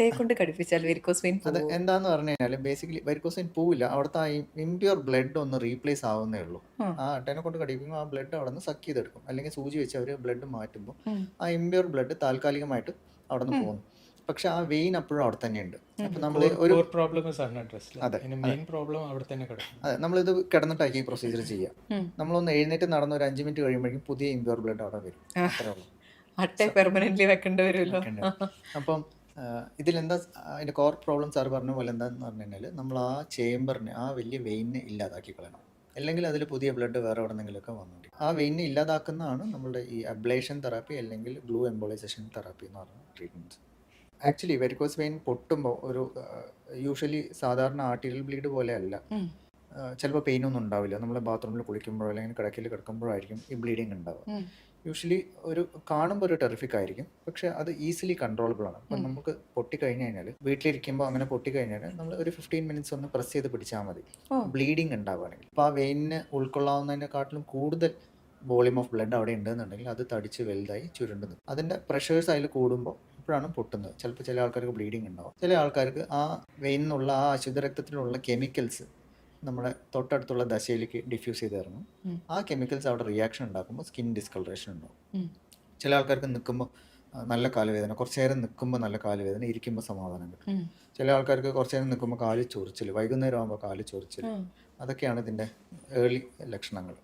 അട്ടയെ കൊണ്ട് കടിപ്പിച്ചാൽ varicose vein അത് എന്താന്ന് പറഞ്ഞു കഴിഞ്ഞാൽ ബേസിക്കലി വെരിക്കോസിൻ പോവില്ല. അവിടുത്തെ ആ ഇംപ്യൂർ ബ്ലഡ് ഒന്ന് റീപ്ലേസ് ആവുന്നേ ഉള്ളൂ. ഉം. ആ അട്ടേനെ കൊണ്ട് കടിക്കുമ്പോൾ ആ ബ്ലഡ് അവിടെ നിന്ന് സക്ക് ചെയ്തെടുക്കും. അല്ലെങ്കിൽ സൂചി വെച്ച് അവർ ബ്ലഡ് മാറ്റുമ്പോൾ ഉം. ആ ഇംപ്യൂർ ബ്ലഡ് താൽക്കാലികമായിട്ട് അവിടെ നിന്ന് പോകുന്നു. പക്ഷെ ആ വെയിൻ അപ്പോഴും അവിടെ തന്നെയുണ്ട് അപ്പം നമ്മൾ ഒരു ആണ് അതെ, അതിന് മെയിൻ പ്രോബ്ലം അവിടെ തന്നെ കിടക്കും. അതെ നമ്മളിത് കിടന്നിട്ടാക്കി ഈ പ്രൊസീജിയർ ചെയ്യാം ഉം. നമ്മളൊന്ന് എഴുന്നേറ്റ് നടന്ന ഒരു അഞ്ച് മിനിറ്റ് കഴിയുമ്പോഴേക്കും പുതിയ ഇംപ്യൂർ ബ്ലഡ് അവിടെ വരും. അത്രേ ഉള്ളൂ. അട്ടയെ പെർമനന്റ്ലി വെക്കേണ്ടി വരുമല്ലോ. വെക്കേണ്ടി അപ്പം ഇതിലെന്താ അതിന്റെ കോർ പ്രോബ്ലം സാർ പറഞ്ഞ പോലെ എന്താണെന്ന് പറഞ്ഞു കഴിഞ്ഞാൽ നമ്മൾ ആ ചേമ്പറിനെ ആ വലിയ വെയിനെ ഇല്ലാതാക്കി കളയണം. അല്ലെങ്കിൽ അതിൽ പുതിയ ബ്ലഡ് വേറെ എവിടെ നിന്നെങ്കിലുമൊക്കെ വന്നുണ്ട് ആ വെയിനെ ഇല്ലാതാക്കുന്നതാണ് നമ്മുടെ ഈ അബ്ലേഷൻ തെറാപ്പി അല്ലെങ്കിൽ ഗ്ലൂ എംബോളൈസേഷൻ തെറാപ്പി എന്ന് പറഞ്ഞ ട്രീറ്റ്മെന്റ്സ് ആക്ച്വലി വെരിക്കോസ് വെയിൻ പൊട്ടുമ്പോൾ ഒരു യൂഷ്വലി സാധാരണ ആർട്ടീരിയൽ ബ്ലീഡ് പോലെ അല്ല. ഉം. ചിലപ്പോൾ പെയിൻ ഒന്നും ഉണ്ടാവില്ല. നമ്മൾ ബാത്റൂമിൽ കുളിക്കുമ്പോഴോ അല്ലെങ്കിൽ കിടക്കയിൽ കിടക്കുമ്പോഴായിരിക്കും ഈ ബ്ലീഡിങ് ഉണ്ടാവുക. യൂഷ്വലി ഒരു കാണുമ്പോൾ ഒരു ടെറിഫിക് ആയിരിക്കും. പക്ഷെ അത് ഈസിലി കൺട്രോളബിൾ ആണ്. അപ്പം നമുക്ക് പൊട്ടിക്കഴിഞ്ഞ് കഴിഞ്ഞാൽ വീട്ടിലിരിക്കുമ്പോൾ അങ്ങനെ പൊട്ടിക്കഴിഞ്ഞാൽ നമ്മൾ ഒരു ഫിഫ്റ്റീൻ മിനിറ്റ്സ് ഒന്ന് പ്രസ് ചെയ്ത് പിടിച്ചാൽ മതി. ബ്ലീഡിങ് ഉണ്ടാവുകയാണെങ്കിൽ. അപ്പോൾ ആ വെയിനിന് ഉൾക്കൊള്ളാവുന്നതിനെക്കാട്ടിലും കൂടുതൽ വോളിയം ഓഫ് ബ്ലഡ് അവിടെ ഉണ്ടെന്നുണ്ടെങ്കിൽ അത് തടിച്ച് വലുതായി ചുരുണ്ടുന്നു അതിന്റെ പ്രഷേഴ്സ് അതിൽ കൂടുമ്പോൾ അപ്പോഴാണ് പൊട്ടുന്നത്. ചിലപ്പോൾ ചില ആൾക്കാർക്ക് ബ്ലീഡിങ് ഉണ്ടാവും. ചില ആൾക്കാർക്ക് ആ വെയിനിൽ നിന്നുള്ള ആ അശുദ്ധ രക്തത്തിലുള്ള കെമിക്കൽസ് നമ്മുടെ തൊട്ടടുത്തുള്ള ദശയിലേക്ക് ഡിഫ്യൂസ് ചെയ്ത് ഇറങ്ങും ആ കെമിക്കൽസ് അവിടെ റിയാക്ഷൻ ഉണ്ടാക്കുമ്പോൾ സ്കിൻ ഡിസ്കളറേഷൻ ഉണ്ടാവും. ചില ആൾക്കാർക്ക് നിൽക്കുമ്പോൾ നല്ല കാലുവേദന കുറച്ച് നേരം നിൽക്കുമ്പോൾ നല്ല കാലുവേദന ഇരിക്കുമ്പോൾ സമാധാനം കിട്ടും. ചില ആൾക്കാർക്ക് കുറച്ച് നേരം നിൽക്കുമ്പോൾ കാൽ ചൊറിച്ചിൽ വൈകുന്നേരം ആകുമ്പോൾ കാൽ ചൊറിച്ചിൽ. അതൊക്കെയാണ് ഇതിന്റെ ഏർലി ലക്ഷണങ്ങൾ.